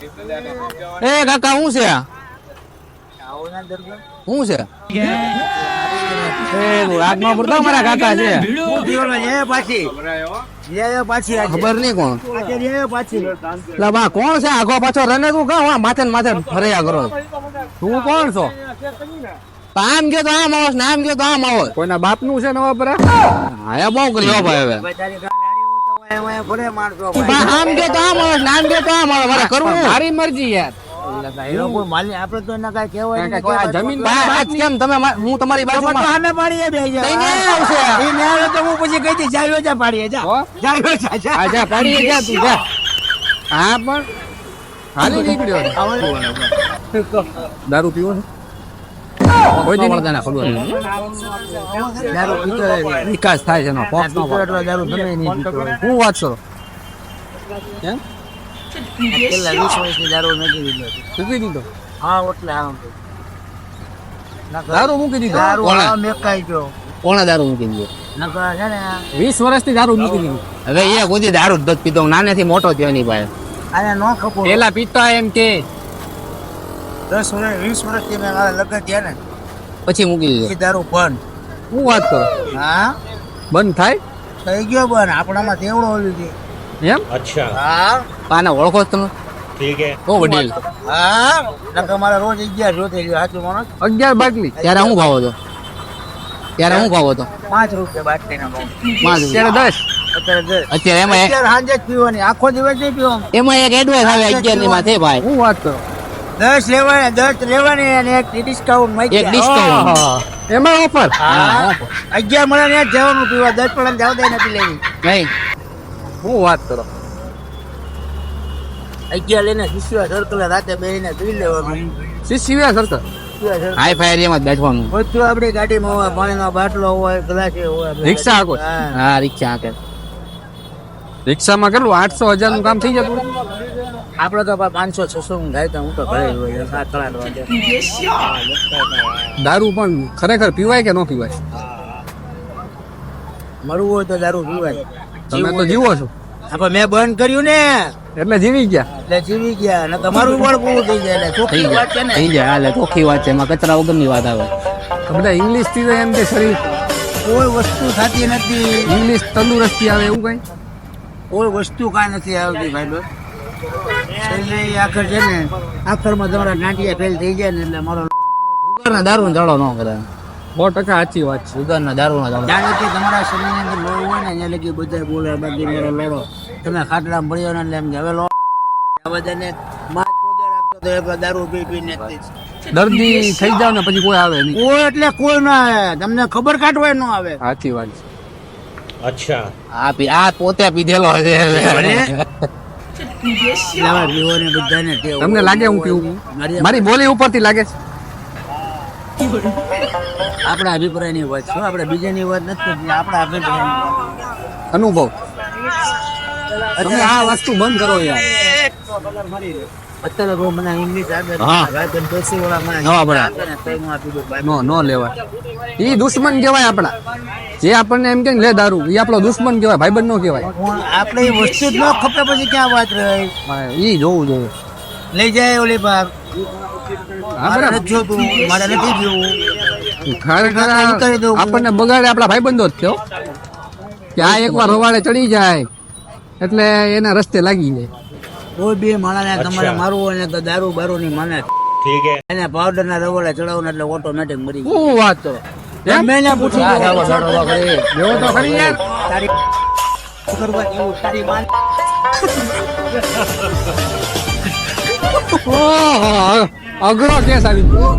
એ કાકા શું છે? શું છે? આગમાં પડતા મારા કાકા છે. ખબર નહીં કોણ. બા કોણ છે? આગો પાછો રને તું કહો માથે માથે ફર્યા કરો. તું કોણ છો? આમ કે તો આમ આવો આમ ગયો તો આમ આવો કોઈના બાપનું છે નવા પર હા બહુ કર્યો ભાઈ હવે. આમ ગયો તો આમ આવસ ને તો આમ મારે કરવું. મારી મરજી યાર. આપડે તો એના કઈ કહેવાય નહીં. કાકા, આ જમીન કેમ? તમે હું તમારી બાજુમાં સામે પાડીએ બે આવશે. તો હું પછી જાયો જા પાડીએ, જા. હો? જાયો જા, જા. જા પાડીએ જા તું જા. હા પણ હાલી નીકળ્યો દારૂ પીવો છે? દારૂ પીતો હોય. વિકાસ થાય છે એનો. ફોક્સ નો પીતો એટલો દારૂ તમે નહીં પીતો હોય. હું વાત કરો? એમ પેલા વીસ વર્ષથી દારૂ નથી. મૂકી દીધો? હા, એટલે આમ. દારૂ મૂકી દીધો? દારૂ કોણે? ગયો. દારૂ મૂકી દીધો? નકર છે ને, વીસ વર્ષથી દારૂ મૂકી દીધું. હવે એ કોઈ દારૂ જ નથી પીતો. હું નાનેથી મોટો થયો એની પાસે. આને નો ખપો. પેલા પીતા એમ કે. દસ વર્ષ, વીસ વર્ષથી મેં મારા લગ્ન થયા ને, પછી મૂકી દીધો. ઈ ફોન બંધ. હું વાત કરો? હા, બંધ થાય? થઈ ગયો બંધ. આપણામાં તેવડો ઓલું છે. એમ? હા, આને ઓળખો તમે? ઓ વડીલ. હા. નકર મારે રોજ અગિયાર જોતે રહ્યો. સાચું માણસ? છો? અગિયાર બાટલી. ત્યારે હું ભાવો તો? ત્યારે હું ભાવો તો? પાંચ રૂપિયા બાટલીના ભાવ. પાંચ અત્યારે દસ. અત્યારે એમાં સાંજે જ પીવાની. આખો દિવસ નહીં પીવાનું. એમાં એક એડવાઇસ આવે અગિયારની માથે ભાઈ. હું વાત કરો. દસ લેવાની દસ લેવાની અને એક ડિસ્કાઉન્ટ એક ડિસ્કાઉન્ટ. એમાં ઓફર? અગિયાર મળે ને જવાનું પીવા દસ પડે જાવ દે નથી લેવી. નહીં. હું વાત કરો? અગિયાર લઈને શિષ્ય સર્કલ રાતે બેસીને પી લેવાનું. શિષ્ય circle. હાઈ જ બેઠવાનું. બધું આપણી ગાડીમાં હોય પાણીનો બાટલો હોય ગ્લાસ હોય રિક્ષા હાકો? હા. હા રિક્ષા હાકે. રિક્ષામાં કેટલું? આઠસો હજારનું કામ થઈ જતું આપણે તો પાંચસો છસો હું થાય તો હું તો ઘરે સાત વાગે. દારૂ પણ ખરેખર પીવાય કે ન પીવાય? મળવું હોય તો દારૂ પીવાય. તમે તો જીવો છો. આપણે મેં બંધ કર્યું ને. એટલે જીવી ગયા. એટલે જીવી ગયા અને તમારું પણ પૂરું થઈ જાય એટલે ચોખ્ખી વાત છે ને. થઈ જાય હાલે ચોખ્ખી વાત છે એમાં કચરા વગરની વાત આવે. બધા ઇંગ્લિશથી એમ કે શરીર? કોઈ વસ્તુ થતી નથી. ઇંગ્લિશ તંદુરસ્તી આવે એવું કઈ? કોઈ વસ્તુ કાંઈ નથી આવતી ભાઈ આખર છે ને આખરમાં તમારા નાટિયા ફેલ થઈ જાય ને એટલે મારો સુગર ના જાડો ન કરે. સો ટકા સાચી વાત છે. સુગર ના દારૂ જાડો જાણે કે તમારા શરીરની અંદર લોહી હોય ને અહીંયા લગી બધા બોલે બાકી મારો લોડો તમે ખાટલામાં પડ્યો ને એટલે એમ કે હવે લોડો બધાને માં ચોદે રાખતો તો એક દારૂ પી પી ને દર્દી થઈ જાવ ને પછી કોઈ આવે નહીં. કોઈ એટલે કોઈ ના આવે. તમને ખબર કાઢવા ન આવે. સાચી વાત છે. અચ્છા. આ પી આ પોતે પીધેલો છે. તમને લાગે હું કેવું? મારી બોલી ઉપરથી લાગે છે. આપણા અભિપ્રાયની વાત છે આપણે બીજાની વાત નથી કરતી આપણા અભિપ્રાય અનુભવ. તમે આ વસ્તુ બંધ કરો યાર. અત્યારે બહુ મને ઇંગ્લિશ આવે હા. રાતે વાળા મને હા, બરાબર. આપે ને તોય હું આપી દઉં. નો નો લેવાય. ઈ દુશ્મન કહેવાય આપણા. જે આપણને એમ કે લે દારૂ. એ આપણો દુશ્મન કહેવાય ભાઈબંધ નો કહેવાય આપણે એ વસ્તુ જ ન ખપે પછી ક્યાં વાત રહી? ઈ જોવું જોઈએ. લઈ જાય ઓલી દઉં. આપણને બગાડે આપણા ભાઈબંધો જ થયો કે આ એકવાર રવાડે ચડી જાય એટલે એના રસ્તે લાગી જાય. કોઈ બી માણસને તમારે મારવું હોય ને તો દારૂ બારૂ ની મને એને પાવડર ના રવડે ચડાવું એટલે ઓટોમેટિક મરી જાય. શું વાત તો? મેં હા, જાઓ, તો ખરી યાર તારી કરવા જેવું તારી માન. અઘરો કેસ આવી ગયો.